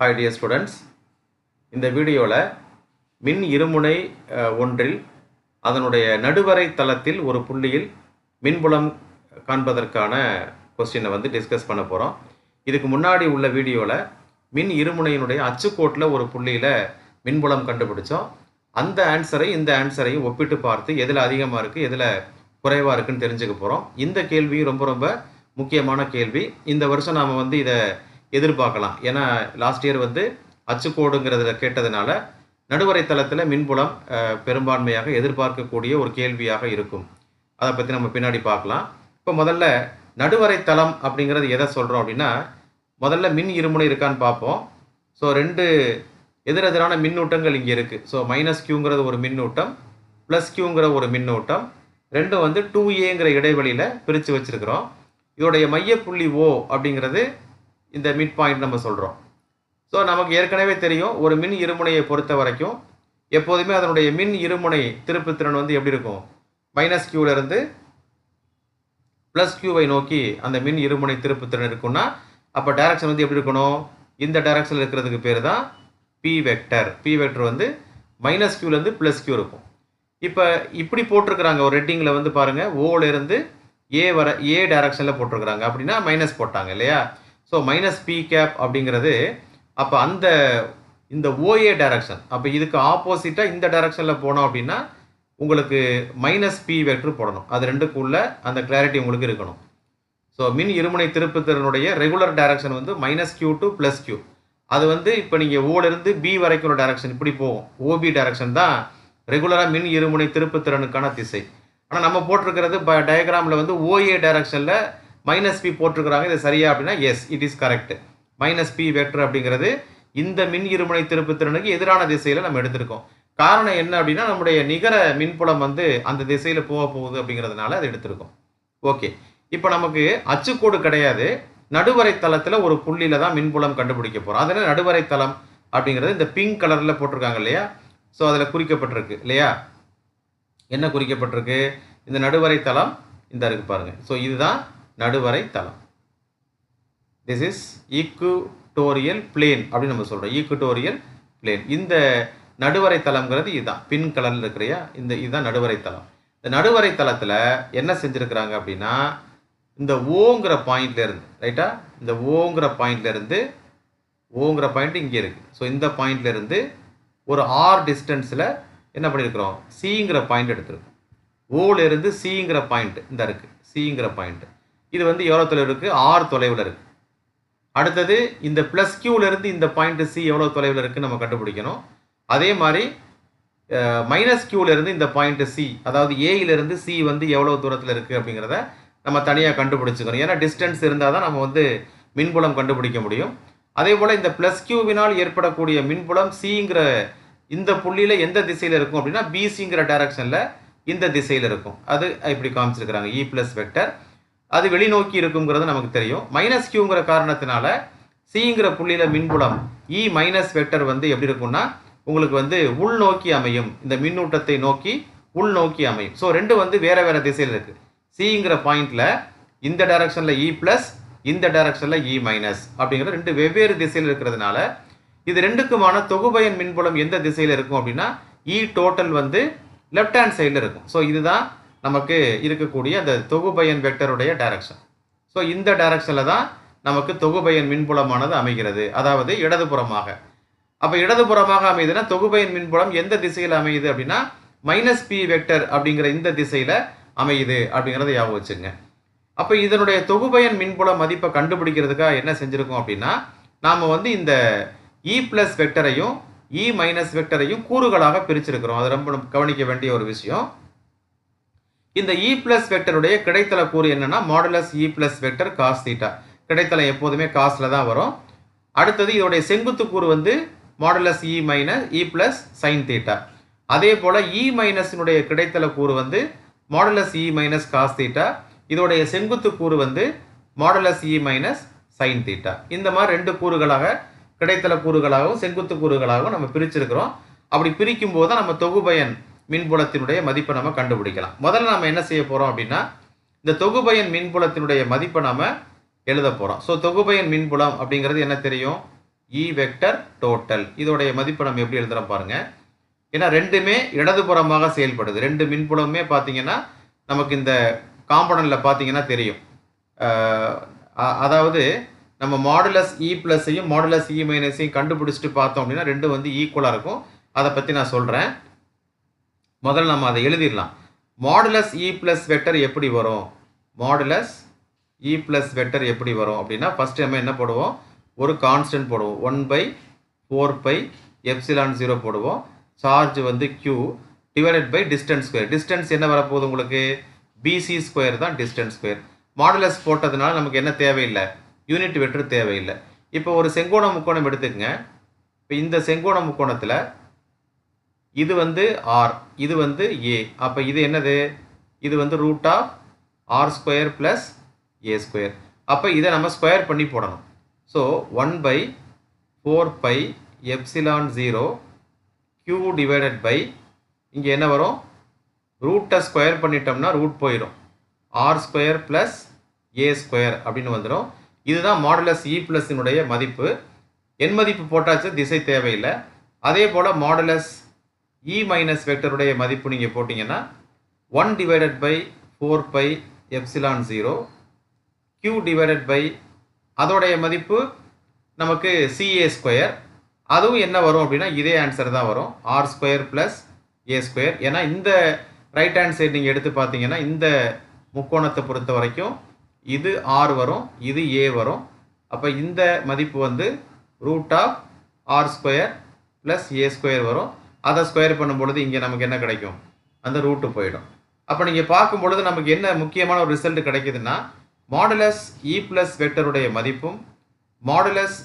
Hi dear students இந்த வீடியோவில் மின் இருமுனை ஒன்றில் அதனுடைய நடுவரை தளத்தில் ஒரு புள்ளியில் மின்புலம் காண்பதற்கான கொஸ்டினை வந்து டிஸ்கஸ் பண்ண போகிறோம் இதுக்கு முன்னாடி உள்ள வீடியோவில் மின் இருமுனையினுடைய அச்சுக்கோட்டில் ஒரு புள்ளியில் மின்புலம் கண்டுபிடிச்சோம். அந்த ஆன்சரை இந்த ஆன்சரையும் ஒப்பிட்டு பார்த்து எதில் அதிகமாக இருக்குது எதில் குறைவாக இருக்குன்னு தெரிஞ்சுக்க போகிறோம் இந்த கேள்வியும் ரொம்ப ரொம்ப முக்கியமான கேள்வி. இந்த வருஷம் நாம் வந்து இதை எதிர்பார்க்கலாம். ஏன்னா லாஸ்ட் இயர் வந்து அச்சுக்கோடுங்கிறதுல கேட்டதுனால நடுவரை தளத்தில் மின்புலம் பெரும்பான்மையாக எதிர்பார்க்கக்கூடிய ஒரு கேள்வியாக இருக்கும். அதை பற்றி நம்ம பின்னாடி பார்க்கலாம். இப்போ முதல்ல நடுவரை தளம் அப்படிங்கிறது எதை சொல்கிறோம் அப்படின்னா முதல்ல மின் இருமுனை இருக்கான்னு பார்ப்போம். ஸோ ரெண்டு எதிரெதிரான மின்னூட்டங்கள் இங்கே இருக்குது ஸோ மைனஸ் கியூங்கிறது ஒரு மின்னூட்டம் ப்ளஸ் கியூங்கிற ஒரு மின்னூட்டம். ரெண்டும் வந்து டூ ஏங்கிற இடைவெளியில் பிரித்து வச்சுருக்கிறோம். இதோடைய மையப்புள்ளி ஓ அப்படிங்கிறது இந்த மிட் பாயிண்ட் நம்ம சொல்கிறோம் ஸோ நமக்கு ஏற்கனவே தெரியும் ஒரு மின் இருமுனையை பொறுத்த வரைக்கும் எப்போதுமே அதனுடைய மின் இருமுனை திருப்புத்திறன் வந்து எப்படி இருக்கும்? மைனஸ் இருந்து ப்ளஸ் கியூவை நோக்கி அந்த மின் இருமுனை திருப்புத்திறன் இருக்கும்னா அப்போ டைரக்ஷன் வந்து எப்படி இருக்கணும்? இந்த டைரக்ஷனில் இருக்கிறதுக்கு பேர் தான் பி வெக்டர் பி வெக்டர் வந்து மைனஸ் கியூலேருந்து ப்ளஸ் கியூ இருக்கும். இப்போ இப்படி போட்டிருக்கிறாங்க ஒரு ரெட்டிங்கில் வந்து பாருங்கள் ஓலேருந்து ஏ வர ஏ டைரக்ஷனில் போட்டிருக்கிறாங்க. அப்படின்னா மைனஸ் போட்டாங்க இல்லையா? ஸோ மைனஸ் பி கேப் அப்படிங்கிறது அப்போ அந்த இந்த ஓஏ டைரக்ஷன் அப்போ இதுக்கு ஆப்போசிட்டாக இந்த டைரக்ஷனில் போனோம் அப்படின்னா உங்களுக்கு மைனஸ் பி வெக்டர் போடணும். அது ரெண்டுக்குள்ள அந்த கிளாரிட்டி உங்களுக்கு இருக்கணும். ஸோ மின் இருமுனை திருப்புத்திறனுடைய ரெகுலர் டைரக்ஷன் வந்து minus Q to plus Q அது வந்து இப்போ நீங்கள் ஓலேருந்து பி வரைக்கும் ஒரு டைரக்ஷன் இப்படி போகும். ஓபி டைரக்ஷன் தான் ரெகுலராக மின் இருமுனை திருப்புத்திறனுக்கான திசை. ஆனால் நம்ம போட்டிருக்கிறது ப டயக்ராமில் வந்து ஓஏ டைரக்ஷனில் மைனஸ் பி போட்டிருக்கிறாங்க இது சரியா அப்படின்னா yes it is correct minus P vector அப்படிங்கிறது இந்த மின் இருமுனை திருப்புத்திறனுக்கு எதிரான திசையில் நம்ம எடுத்திருக்கோம். காரணம் என்ன அப்படின்னா நம்முடைய நிகர மின்புலம் வந்து அந்த திசையில் போக போகுது அப்படிங்கிறதுனால அதை எடுத்திருக்கோம். ஓகே இப்போ நமக்கு அச்சுக்கோடு கிடையாது. நடுவரை தளத்தில் ஒரு புள்ளியில் தான் மின்புலம் கண்டுபிடிக்க போகிறோம் அதனால் நடுவரை தளம் அப்படிங்கிறது இந்த பிங்க் கலரில் போட்டிருக்காங்க இல்லையா? ஸோ அதில் குறிக்கப்பட்டிருக்கு இல்லையா? என்ன குறிக்கப்பட்டிருக்கு? இந்த நடுவரை தளம் இந்த இருக்கு பாருங்கள் ஸோ இதுதான் நடுவரை தளம் திஸ் இஸ் ஈக்குட்டோரியல் பிளேன் அப்படின்னு நம்ம சொல்கிறோம் ஈக்குட்டோரியல் பிளேன் இந்த நடுவரை தளம்ங்கிறது இதுதான். பின் கலரில் இருக்கிறையா? இந்த இதுதான் நடுவரை தளம் இந்த நடுவரை தளத்தில் என்ன செஞ்சுருக்கிறாங்க அப்படின்னா இந்த ஓங்கிற பாயிண்ட்லேருந்து ரைட்டா இந்த ஓங்கிற பாயிண்ட்லேருந்து ஓங்கிற பாயிண்ட் இங்கே இருக்குது ஸோ இந்த பாயிண்ட்லேருந்து ஒரு ஆர் டிஸ்டன்ஸில் என்ன பண்ணியிருக்கிறோம் சிங்கிற பாயிண்ட் எடுத்திருக்கோம். ஓலேருந்து சிங்கிற பாயிண்ட் இந்த இருக்குது சிங்கிற பாயிண்ட்டு இது வந்து எவ்வளோ தொலைவில் இருக்குது ஆர் தொலைவில் இருக்குது அடுத்தது இந்த ப்ளஸ் இருந்து இந்த பாயிண்ட் சி எவ்வளோ தொலைவில் இருக்குது நம்ம கண்டுபிடிக்கணும். அதே மாதிரி மைனஸ் இருந்து இந்த பாயிண்ட் சி அதாவது ஏயிலேருந்து சி வந்து எவ்வளோ தூரத்தில் இருக்குது அப்படிங்கிறத நம்ம தனியாக கண்டுபிடிச்சிக்கணும். ஏன்னா டிஸ்டன்ஸ் இருந்தால் தான் நம்ம வந்து மின்புலம் கண்டுபிடிக்க முடியும். அதே போல் இந்த ப்ளஸ் கியூவினால் ஏற்படக்கூடிய மின்புலம் சிங்கிற இந்த புள்ளியில் எந்த திசையில் இருக்கும் அப்படின்னா பிசிங்கிற டைரக்ஷனில் இந்த திசையில் இருக்கும். அது இப்படி காமிச்சிருக்கிறாங்க. இ ப்ளஸ் வெக்டர் அது வெளிநோக்கி இருக்குங்கிறது நமக்கு தெரியும். மைனஸ் கியூங்கிற காரணத்தினால சிங்கிற புள்ளியில் மின்புலம் இ மைனஸ் வெக்டர் வந்து எப்படி இருக்கும்னா உங்களுக்கு வந்து உள்நோக்கி அமையும். இந்த மின்னூட்டத்தை நோக்கி உள்நோக்கி அமையும். ஸோ ரெண்டு வந்து வேற வேற திசையில் இருக்கு. சிங்கிற பாயிண்ட்ல இந்த டைரக்ஷன்ல இ பிளஸ் இந்த டைரக்ஷன்ல இ மைனஸ் அப்படிங்கிற ரெண்டு வெவ்வேறு திசையில் இருக்கிறதுனால இது ரெண்டுக்குமான தொகுபயன் மின்புலம் எந்த திசையில் இருக்கும் அப்படின்னா e இ டோட்டல் வந்து லெஃப்ட் ஹேண்ட் சைடில் இருக்கும். ஸோ இதுதான் நமக்கு இருக்கக்கூடிய அந்த தொகுபயன் வெக்டருடைய டைரக்ஷன் ஸோ இந்த டைரக்ஷனில் தான் நமக்கு தொகுபயன் மின்புலமானது அமைகிறது. அதாவது இடதுபுறமாக. அப்போ இடதுபுறமாக அமையுதுன்னா தொகுபயன் மின்புலம் எந்த திசையில் அமையுது அப்படின்னா மைனஸ் பி வெக்டர் அப்படிங்கிற இந்த திசையில் அமையுது அப்படிங்கிறத ஞாபகம் வச்சுங்க. அப்போ இதனுடைய தொகுபயன் மின்புல மதிப்பை கண்டுபிடிக்கிறதுக்காக என்ன செஞ்சுருக்கோம் அப்படின்னா நாம் வந்து இந்த இ ப்ளஸ் வெக்டரையும் இ மைனஸ் வெக்டரையும் கூறுகளாக பிரிச்சிருக்கிறோம். அது ரொம்ப நம்ம கவனிக்க வேண்டிய ஒரு விஷயம். இந்த இ பிளஸ் வெக்டருடைய கிடைத்தல கூறு என்னன்னா modulus E plus vector cos theta கிடைத்தலம் எப்போதுமே காஸ்ல தான் வரும். அடுத்தது e e e இதோடைய செங்குத்து கூறு வந்து modulus E minus E plus sine theta அதே போல இ மைனஸினுடைய கிடைத்தல கூறு வந்து modulus E minus cos theta இதோடைய செங்குத்து கூறு வந்து modulus E minus sine theta இந்த மாதிரி ரெண்டு கூறுகளாக கிடைத்தல கூறுகளாகவும் செங்குத்து கூறுகளாகவும் நம்ம பிரிச்சிருக்கிறோம். அப்படி பிரிக்கும் போது நம்ம தொகுபயன் மின்புலத்தினுடைய மதிப்பை நம்ம கண்டுபிடிக்கலாம். முதல்ல நம்ம என்ன செய்ய போகிறோம் அப்படின்னா இந்த தொகுபயன் மின்புலத்தினுடைய மதிப்பை நம்ம எழுத போகிறோம் ஸோ தொகுபயன் மின்புலம் அப்படிங்கிறது என்ன தெரியும்? இ வெக்டர் டோட்டல் இதோடைய மதிப்பை நம்ம எப்படி எழுதுகிறோம் பாருங்க. ஏன்னா ரெண்டுமே இடதுபுறமாக செயல்படுது. ரெண்டு மின்புலமுமே பார்த்தீங்கன்னா நமக்கு இந்த காம்பனண்டில் பார்த்தீங்கன்னா தெரியும். அதாவது நம்ம மாடுலஸ் இ ப்ளஸ்ஸையும் மாடுலஸ் இ மைனஸையும் கண்டுபிடிச்சிட்டு பார்த்தோம் அப்படின்னா ரெண்டும் வந்து ஈக்குவலாக இருக்கும். அதை பற்றி நான் சொல்கிறேன் முதல்ல நம்ம அதை எழுதிடலாம். Modulus e E plus vector எப்படி வரும்? Modulus e E plus vector எப்படி வரும் அப்படின்னா ஃபஸ்ட்டு நம்ம என்ன போடுவோம்? ஒரு கான்ஸ்டன்ட் போடுவோம். One by four by epsilon zero போடுவோம். சார்ஜ் வந்து Q divided by distance square distance என்ன வரப்போகுது உங்களுக்கு? பிசி ஸ்கொயர் தான் டிஸ்டன்ஸ் ஸ்கொயர் மாடுலஸ் போட்டதுனால நமக்கு என்ன தேவையில்லை? யூனிட் வெக்டர் தேவையில்லை. இப்போ ஒரு செங்கோண முக்கோணம் எடுத்துக்கங்க. இப்போ இந்த செங்கோண முக்கோணத்தில் இது வந்து ஆர் இது வந்து ஏ அப்போ இது என்னது? இது வந்து root of R square plus A square அப்போ இதை நம்ம ஸ்கொயர் பண்ணி போடணும். So one by four by epsilon zero Q divided by இங்கே என்ன வரும்? ரூட்டை ஸ்கொயர் பண்ணிட்டோம்னா ரூட் போயிடும். R square plus A square அப்படின்னு வந்துடும் இதுதான் மாடுலஸ் இ ப்ளஸ்ஸினுடைய மதிப்பு. என் மதிப்பு போட்டாச்சு திசை தேவையில்லை. அதே போல் மாடுலஸ் இ மைனஸ் வெக்டருடைய மதிப்பு நீங்கள் போட்டிங்கன்னா one divided by four by epsilon zero q divided by அதோடைய மதிப்பு நமக்கு சிஏ ஸ்கொயர் அதுவும் என்ன வரும் அப்படின்னா இதே ஆன்சர் தான் வரும். R square plus A square ஏன்னா இந்த ரைட் ஹேண்ட் சைடு நீங்கள் எடுத்து பார்த்தீங்கன்னா இந்த முக்கோணத்தை பொறுத்த வரைக்கும் இது ஆர் வரும் இது ஏ வரும். அப்போ இந்த மதிப்பு வந்து root of R square plus A square வரும். அதை ஸ்கொயர் பண்ணும் பொழுது இங்கே நமக்கு என்ன கிடைக்கும்? அந்த ரூட்டு போயிடும். அப்போ நீங்கள் பார்க்கும் பொழுது நமக்கு என்ன முக்கியமான ஒரு ரிசல்ட் கிடைக்குதுன்னா மாடுலஸ் இ ப்ளஸ் வெக்டருடைய மதிப்பும் மாடுலஸ்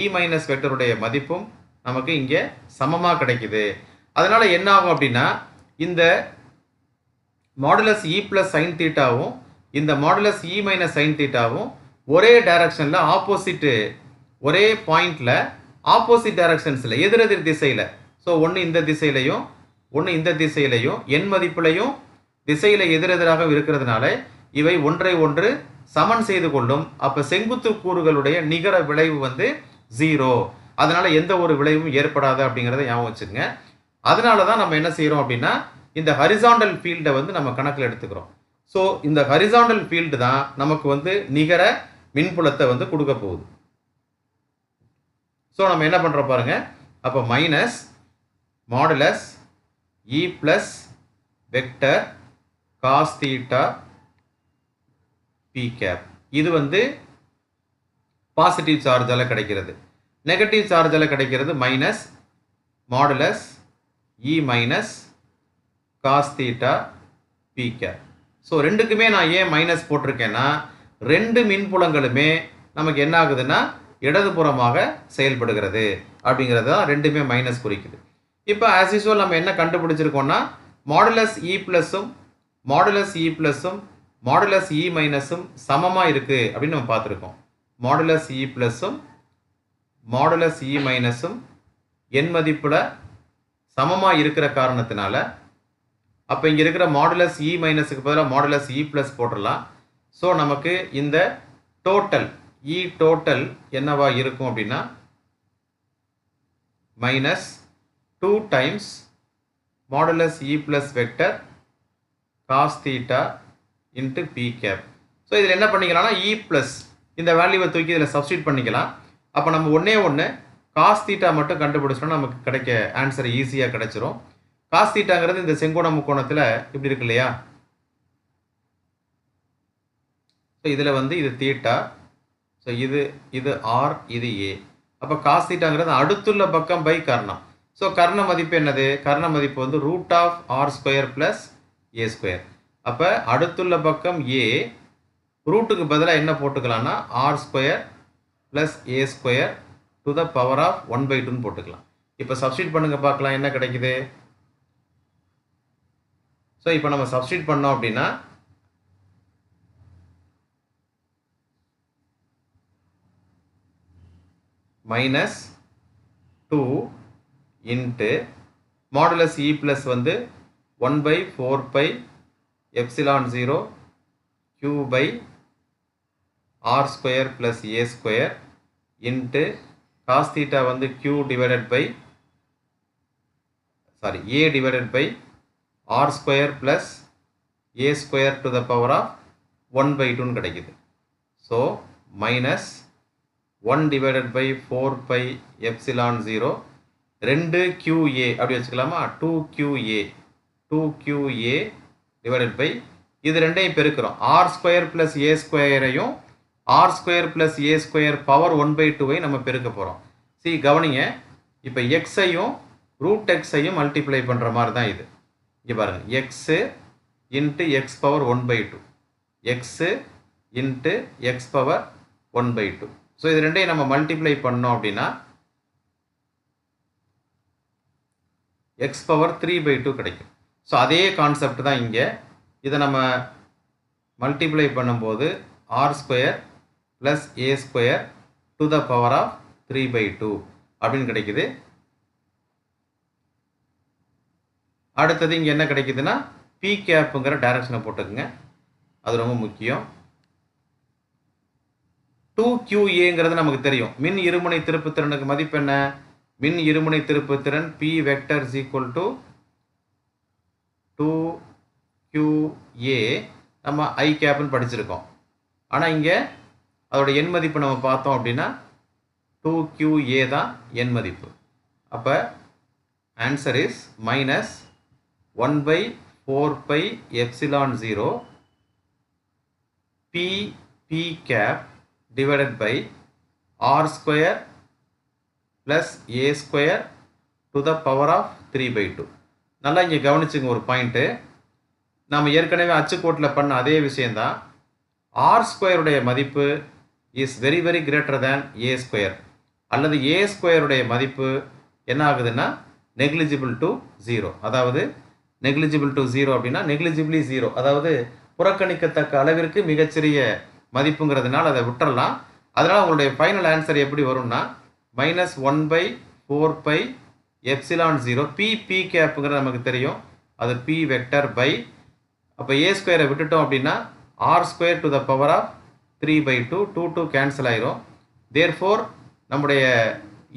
இ மைனஸ் வெக்டருடைய மதிப்பும் நமக்கு இங்கே சமமாக கிடைக்குது. அதனால் என்ன ஆகும் அப்படின்னா இந்த மாடுலஸ் இ ப்ளஸ் சைன் தீட்டாவும் இந்த மாடுலஸ் இ மைனஸ் சைன் தீட்டாவும் ஒரே டைரக்ஷனில் ஆப்போசிட்டு ஒரே பாயிண்டில் ஆப்போசிட் டைரக்ஷன்ஸில் எதிரெதிர் திசையில் ஸோ ஒன்று இந்த திசையிலையும் ஒன்று இந்த திசையிலையும் எண் மதிப்புலையும் திசையில் எதிரெதிராக இருக்கிறதுனால இவை ஒன்றை ஒன்று சமன் செய்து கொள்ளும். அப்போ செங்குத்து கூறுகளுடைய நிகர விளைவு வந்து ஜீரோ அதனால எந்த ஒரு விளைவும் ஏற்படாது அப்படிங்கிறத ஞாபகம் வச்சுக்கோங்க. அதனால தான் நம்ம என்ன செய்கிறோம் அப்படின்னா இந்த ஹரிசாண்டல் ஃபீல்டை வந்து நம்ம கணக்கில் எடுத்துக்கிறோம். ஸோ இந்த ஹரிசாண்டல் ஃபீல்டு தான் நமக்கு வந்து நிகர மின்புலத்தை வந்து கொடுக்க போகுது. ஸோ நம்ம என்ன பண்ணுறோம் பாருங்க. அப்போ minus modulus E plus vector cos theta P cap இது வந்து பாசிட்டிவ் சார்ஜால் கிடைக்கிறது. நெகட்டிவ் சார்ஜால் கிடைக்கிறது minus modulus E minus cos theta P cap so ரெண்டுக்குமே நான் ஏன் மைனஸ் போட்டிருக்கேன்னா ரெண்டு மின்புலங்களுமே நமக்கு என்ன ஆகுதுன்னா இடதுபுறமாக செயல்படுகிறது. அப்படிங்கிறது தான் ரெண்டுமே மைனஸ் குறிக்குது. இப்போ ஆஸ் யூஸ்வல் நம்ம என்ன கண்டுபிடிச்சிருக்கோம்னா மாடுலஸ் இ ப்ளஸும் மாடுலஸ் இ ப்ளஸும் மாடுலஸ் இ மைனஸும் சமமாக இருக்குது அப்படின்னு நம்ம பார்த்துருக்கோம். மாடுலஸ் இ e ப்ளஸும் மாடுலஸ் இ e மைனஸும் எண் மதிப்பில் சமமாக இருக்கிற காரணத்தினால அப்போ இங்கே இருக்கிற மாடுலஸ் இ e மைனஸுக்கு பதிலாக மாடுலஸ் இ ப்ளஸ் போட்டுடலாம் ஸோ நமக்கு இந்த டோட்டல் இ டோட்டல் என்னவா இருக்கும் அப்படின்னா minus two times modulus E plus vector cos theta into P cap. So இதில் என்ன பண்ணிக்கலாம்னா e இ ப்ளஸ் இந்த வேல்யூவை தூக்கி இதில் சப்ஸ்டியூட் பண்ணிக்கலாம். அப்போ நம்ம ஒன்றே ஒன்று காஸ் தீட்டா மட்டும் கண்டுபிடிச்சோன்னா நமக்கு கிடைக்க ஆன்சர் ஈஸியாக கிடைச்சிரும். காஸ் தீட்டாங்கிறது இந்த செங்கோண முக்கோணத்தில் இப்படி இருக்கு இல்லையா? ஸோ இதில் வந்து இது தீட்டா ஸோ இது இது ஆர் இது ஏ அப்போ காஸ் தீட்டாங்கிறது அடுத்துள்ள பக்கம் பை காரணம். ஸோ கர்ண மதிப்பு என்னது? கர்ண மதிப்பு வந்து root of R square plus A square அப்போ அடுத்துள்ள பக்கம் ஏ ரூட்டுக்கு பதிலாக என்ன போட்டுக்கலாம்னா R square plus A square to the power of one by டூன்னு போட்டுக்கலாம். இப்போ சப்ஸ்டியூட் பண்ணுங்க பார்க்கலாம் என்ன கிடைக்குது? ஸோ இப்போ நம்ம சப்ஸ்டியூட் பண்ணோம் அப்படின்னா minus two into modulus E plus வந்து one by four by epsilon zero Q by R square plus A square into cos theta வந்து Q divided by sorry A divided by R square plus A square to the power of one by டூன்னு கிடைக்குது. So minus one divided by four by epsilon zero ரெண்டு QA அப்படி வச்சுக்கலாமா? Two QA two QA divided by இது ரெண்டையும் பெருக்கிறோம். R square plus A ஸ்கொயரையும் R square plus A square power one by டூவை நம்ம பெருக்க போகிறோம் சி கவனிங்க. இப்போ எக்ஸையும் ரூட் எக்ஸையும் மல்டிப்ளை பண்ணுற மாதிரி தான் இது. இங்கே பாருங்கள் X into X power one by two X into X power one by two so இது ரெண்டையும் நம்ம மல்டிப்ளை பண்ணோம் அப்படின்னா X power three by two கிடைக்கும். ஸோ அதே கான்செப்ட் தான் இங்கே. இதை நம்ம மல்டிப்ளை பண்ணும்போது R square plus A square to the power of three by two அப்படின்னு கிடைக்குது. அடுத்தது இங்கே என்ன கிடைக்குதுன்னா பி கேப்புங்கிற டைரக்ஷனை போட்டுக்குங்க. அது ரொம்ப முக்கியம். டூ கியூஏங்கிறது நமக்கு தெரியும். மின் இருமுனை திருப்புத்திறனுக்கு மதிப்பு என்ன? மின் இருமுனை திருப்புத்திறன் P vector is equal to two QA நம்ம ஐ கேப்னு படிச்சிருக்கோம். ஆனால் இங்கே அதோட எண் மதிப்பு நம்ம பார்த்தோம் அப்படின்னா டூ கியூஏ தான் எண் மதிப்பு. அப்போ answer is minus one by four by epsilon zero P P cap divided by R square plus A square to the power of three by two நல்லா இங்கே கவனிச்சுங்க ஒரு பாயிண்ட்டு நாம் ஏற்கனவே அச்சுக்கோட்டில் பண்ண அதே விஷயந்தான் ஆர் ஸ்கொயருடைய மதிப்பு is very very greater than A square அல்லது ஏ ஸ்கொயருடைய மதிப்பு என்ன ஆகுதுன்னா நெக்லிஜிபிள் டு ஜீரோ அதாவது நெக்லிஜிபிள் டு ஜீரோ அப்படின்னா நெக்லிஜிபிளி ஜீரோ அதாவது புறக்கணிக்கத்தக்க அளவிற்கு மிகச்சிறிய மதிப்புங்கிறதுனால அதை விட்டுறலாம். அதனால் உங்களுடைய ஃபைனல் ஆன்சர் எப்படி வரும்னா minus one by four by epsilon zero P P கேப்புங்கிறது நமக்கு தெரியும். அது பி வெக்டர் பை அப்போ ஏ ஸ்கொயரை விட்டுட்டோம் அப்படின்னா R square to the power of three by two two two cancel ஆயிரும். தேர் ஃபோர் நம்முடைய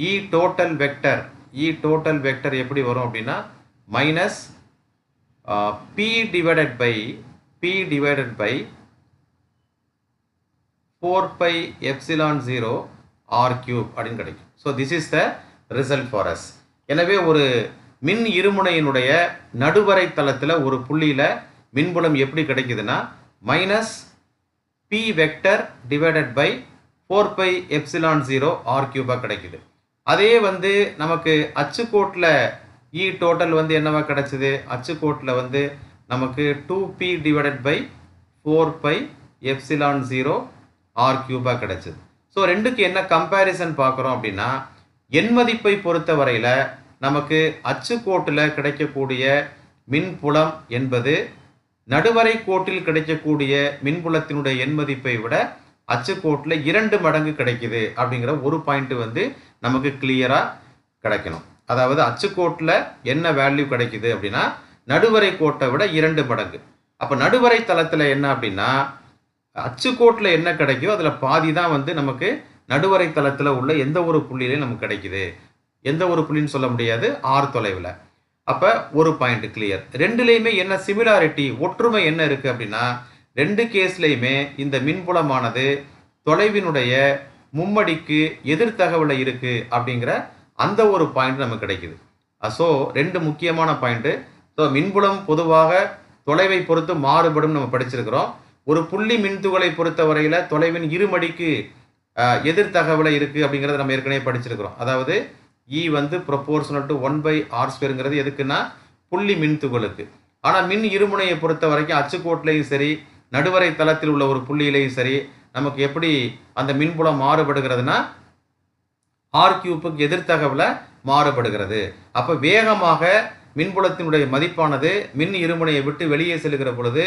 E total vector E total vector எப்படி வரும் அப்படின்னா minus P divided by P divided by four by epsilon zero R cube அப்படின்னு கிடைக்கும். So this is the result for us எனவே ஒரு மின் இருமுனையினுடைய நடுவரை தளத்தில் ஒரு புள்ளியில் மின்புலம் எப்படி கிடைக்குதுன்னா minus P vector divided by four by epsilon zero R கியூபாக கிடைக்குது. அதே வந்து நமக்கு அச்சுக்கோட்டில் இ e டோட்டல் வந்து என்னவா கிடைச்சிது? அச்சுக்கோட்டில் வந்து நமக்கு two P divided by four by epsilon zero R கியூபாக கிடைச்சிது. ஸோ ரெண்டுக்கு என்ன கம்பேரிசன் பார்க்குறோம் அப்படின்னா எண் மதிப்பை பொறுத்த வரையில் நமக்கு அச்சுக்கோட்டில் கிடைக்கக்கூடிய மின்புலம் என்பது நடுவரை கோட்டில் கிடைக்கக்கூடிய மின்புலத்தினுடைய எண் மதிப்பை விட அச்சுக்கோட்டில் இரண்டு மடங்கு கிடைக்குது அப்படிங்கிற ஒரு பாயிண்ட் வந்து நமக்கு கிளியராக கிடைக்கணும். அதாவது அச்சுக்கோட்டில் என்ன வேல்யூ கிடைக்குது அப்படின்னா நடுவரை கோட்டை விட இரண்டு மடங்கு. அப்போ நடுவரை தளத்தில் என்ன அப்படின்னா அச்சுக்கோட்டில் என்ன கிடைக்கோ அதில் பாதி தான் வந்து நமக்கு நடுவரை தளத்தில் உள்ள எந்த ஒரு புள்ளியிலையும் நமக்கு கிடைக்குது. எந்த ஒரு புள்ளின்னு சொல்ல முடியாது. ஆறு தொலைவில். அப்போ ஒரு பாயிண்ட் கிளியர் ரெண்டுலேயுமே என்ன சிமிலாரிட்டி ஒற்றுமை என்ன இருக்குது அப்படின்னா ரெண்டு கேஸ்லேயுமே இந்த மின்புலமானது தொலைவினுடைய மும்மடிக்கு எதிர்த்தகவலில் இருக்குது அப்படிங்கிற அந்த ஒரு பாயிண்ட் நமக்கு கிடைக்குது. ஸோ ரெண்டு முக்கியமான பாயிண்ட்டு ஸோ மின்புலம் பொதுவாக தொலைவை பொறுத்து மாறுபடும் நம்ம படிச்சிருக்கிறோம். ஒரு புள்ளி மின்துகளை பொறுத்த வரையில் தொலைவின் இருமடிக்கு எதிர்த்தகவலை இருக்குது அப்படிங்கிறத நம்ம ஏற்கனவே படிச்சிருக்கிறோம். அதாவது இ வந்து proportional to one by R ஸ்கொயருங்கிறது எதுக்குன்னா புள்ளி மின்துகளுக்கு ஆனால் மின் இருமுனையை பொறுத்த வரைக்கும் அச்சுக்கோட்டிலையும் சரி நடுவரை தளத்தில் உள்ள ஒரு புள்ளியிலையும் சரி நமக்கு எப்படி அந்த மின்புலம் மாறுபடுகிறதுனா ஆர் கியூப்புக்கு எதிர்த்தகவில் மாறுபடுகிறது. அப்போ வேகமாக மின்புலத்தினுடைய மதிப்பானது மின் இருமுனையை விட்டு வெளியே செல்கிற பொழுது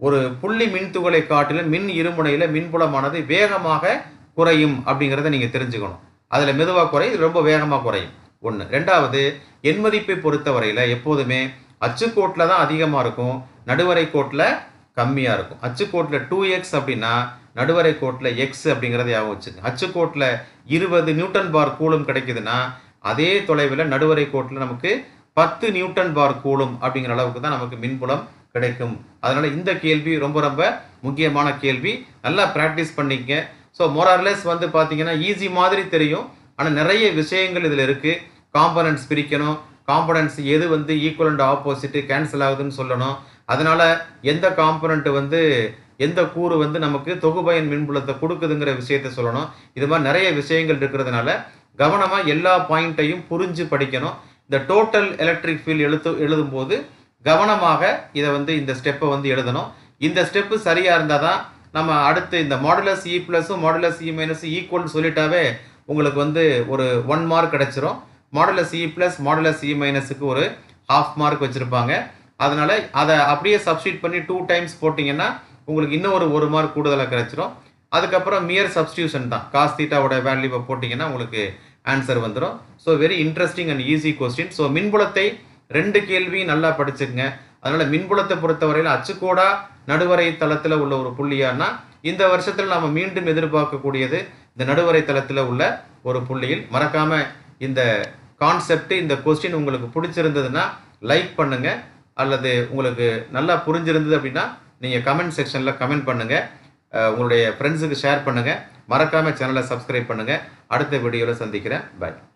ஒரு புள்ளி மின் துகளை காட்டிலும் மின் இருமுனையில் மின்புலமானது வேகமாக குறையும் அப்படிங்கிறத நீங்கள் தெரிஞ்சுக்கணும். அதில் மெதுவாக குறையும் இது ரொம்ப வேகமாக குறையும். ஒன்று ரெண்டாவது எண்மதிப்பை பொறுத்தவரையில் பொறுத்த வரையில் எப்போதுமே அச்சுக்கோட்டில் தான் அதிகமாக இருக்கும் நடுவரை கோட்டில் கம்மியாக இருக்கும். அச்சுக்கோட்டில் டூ எக்ஸ் அப்படின்னா நடுவரை கோட்டில் எக்ஸ் அப்படிங்கிறத யாபகம் வச்சுக்கோங்க அச்சுக்கோட்டில் இருபது நியூட்டன் பார் கூலும் கிடைக்குதுன்னா அதே தொலைவில் நடுவரை கோட்டில் நமக்கு பத்து நியூட்டன் பார் கூலும் அப்படிங்கிற அளவுக்கு தான் நமக்கு மின்புலம் கிடைக்கும். அதனால் இந்த கேள்வி ரொம்ப ரொம்ப முக்கியமான கேள்வி. நல்லா ப்ராக்டிஸ் பண்ணிக்க ஸோ மொரார்லெஸ் வந்து பார்த்தீங்கன்னா ஈஸி மாதிரி தெரியும். ஆனால் நிறைய விஷயங்கள் இதில் இருக்குது காம்பனன்ட்ஸ் பிரிக்கணும். காம்பனன்ட்ஸ் எது வந்து ஈக்குவல் அண்ட் ஆப்போசிட்டு கேன்சல் ஆகுதுன்னு சொல்லணும். அதனால் எந்த காம்பனண்ட் வந்து எந்த கூறு வந்து நமக்கு தொகுபயன் மின்புலத்தை கொடுக்குதுங்கிற விஷயத்த சொல்லணும். இது மாதிரி நிறைய விஷயங்கள் இருக்கிறதுனால கவனமாக எல்லா பாயிண்ட்டையும் புரிஞ்சு படிக்கணும். இந்த டோட்டல் எலக்ட்ரிக் ஃபீல் எழுத்து எழுதும்போது கவனமாக இதை வந்து இந்த ஸ்டெப்பை வந்து எழுதணும். இந்த ஸ்டெப்பு சரியாக இருந்தால் தான் நம்ம அடுத்து இந்த மாடுலஸ் இ ப்ளஸும் மாடுலஸ் இ மைனஸ் ஈக்குவல்னு சொல்லிட்டாவே உங்களுக்கு வந்து ஒரு ஒன் மார்க் கிடச்சிரும். Modulus E plus modulus E மைனஸுக்கு ஒரு ஹாஃப் மார்க் வச்சுருப்பாங்க. அதனால் அதை அப்படியே சப்ஸ்டியூட் பண்ணி டூ டைம்ஸ் போட்டிங்கன்னா உங்களுக்கு இன்னும் ஒரு ஒரு மார்க் கூடுதலாக கிடச்சிரும். அதுக்கப்புறம் மியர் சப்ஸ்டியூஷன் தான். காஸ் தீட்டாவோட வேல்யூவை போட்டிங்கன்னா உங்களுக்கு ஆன்சர் வந்துடும் so very interesting and easy question so மின்புலத்தை ரெண்டு கேள்வியும் நல்லா படிச்சுக்கங்க. அதனால் மின்புலத்தை பொறுத்தவரையில் அச்சுக்கோடா நடுவரை தளத்தில் உள்ள ஒரு புள்ளியானா இந்த வருஷத்தில் நம்ம மீண்டும் எதிர்பார்க்கக்கூடியது இந்த நடுவரை தளத்தில் உள்ள ஒரு புள்ளியில். மறக்காம இந்த கான்செப்ட் இந்த கொஸ்டின் உங்களுக்கு பிடிச்சிருந்ததுன்னா லைக் பண்ணுங்க. அல்லது உங்களுக்கு நல்லா புரிஞ்சிருந்தது அப்படின்னா நீங்கள் கமெண்ட் செக்ஷனில் கமெண்ட் பண்ணுங்கள் உங்களுடைய ஃப்ரெண்ட்ஸுக்கு ஷேர் பண்ணுங்கள் மறக்காமல் சேனலை சப்ஸ்கிரைப் பண்ணுங்கள் அடுத்த வீடியோவில் சந்திக்கிறேன். பாய்